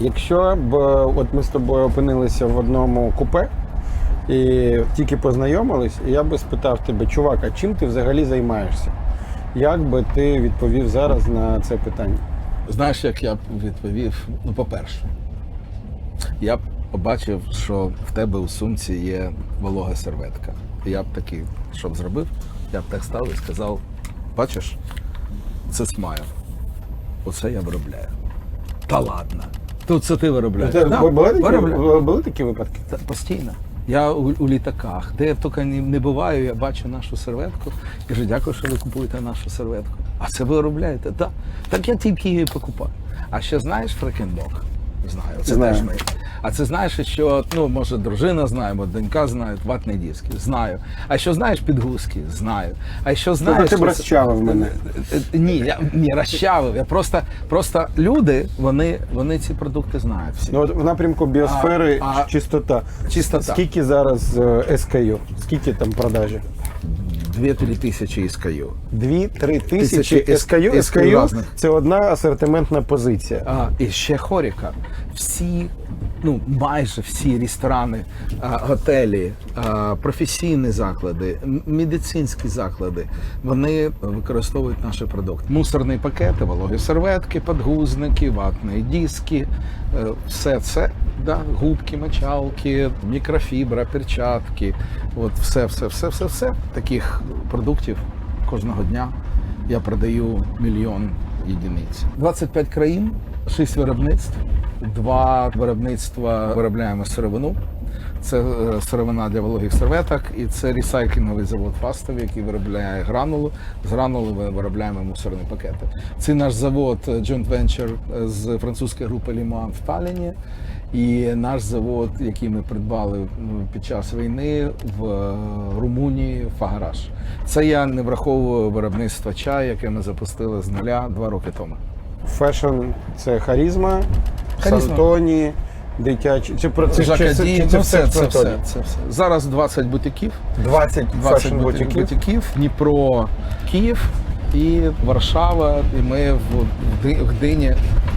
Якщо б е, от ми з тобою опинилися в одному купе і тільки познайомились, я би спитав тебе, чувак, а чим ти взагалі займаєшся? Як би ти відповів зараз на це питання? Знаєш, як я б відповів? Ну, по-перше, я б побачив, що в тебе у сумці є волога серветка. Я б такий, що б зробив, я б так став і сказав: бачиш, це смайл. Оце я виробляю. Та ладно. Тут це ти виробляєш. Це Да, були, такі, були такі випадки? Та постійно. Я у, у літаках, де я тільки не, не буваю, я бачу нашу серветку. і Кажу, дякую, що ви купуєте нашу серветку. А це ви виробляєте? Так. Так я тільки її покупаю. А ще знаєш фрекенбок? Знаю, це Знаю. теж ми. А це знаєш, що ну може дружина знає, бо донька знає, ватний диски, знаю. А що знаєш підгузки? Знаю. А що знаєш, ти б розчавив мене. Е, е, Ні, я не розчавив. Я просто, просто люди, вони, вони ці продукти знають всі. Ну от в напрямку біосфери А- а- чистота. Чистота. Скільки зараз е, SKU? Скільки там продажі? Дві-три тисячі іскаю. Дві-три тисячі Тисячі SKU. SKU SKU це одна асортиментна позиція. А, і ще хоріка. Всі, ну майже всі ресторани, готелі, професійні заклади, медицинські заклади, вони використовують наш продукт. Мусорні пакети, вологі серветки, подгузники, ватні диски, е, все це. Да, губки, мочалки, мікрофібра, перчатки, от все, все, все, все, все. Таких продуктів кожного дня я продаю мільйон єдиниць. 25 країн, 6 виробництв, два виробництва виробляємо сировину. Це е, сировина для вологих серветок, і це ресайклінговий завод Фастов, який виробляє гранулу. З гранули ми виробляємо мусорні пакети. Це наш завод е, joint venture е, з французької групи Ліман в Талліні. І наш завод, який ми придбали ну, під час війни в Румунії, Фагараж. Це я не враховую виробництво чаю, яке ми запустили з нуля два роки тому. Фешн це Харізма. Сантоні, дитячі. Чи про це, чи, чи ну, це, це, все це, все, це все. Зараз 20 бутиків, 20, 20 бутиків, бутиків. Дніпро, Київ і Варшава. І ми в Гдині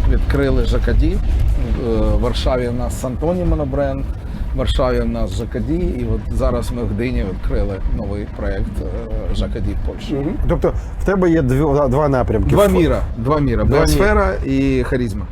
відкрили Жакаді. В Варшаві у нас Сантоні монобренд. В Варшаві у нас Жакаді, і от зараз ми в Гдині відкрили новий проєкт е, Жакаді в Польщі. Мгм. Тобто в тебе є дві, два напрямки. Два міра, два міра. Біосфера і харізма.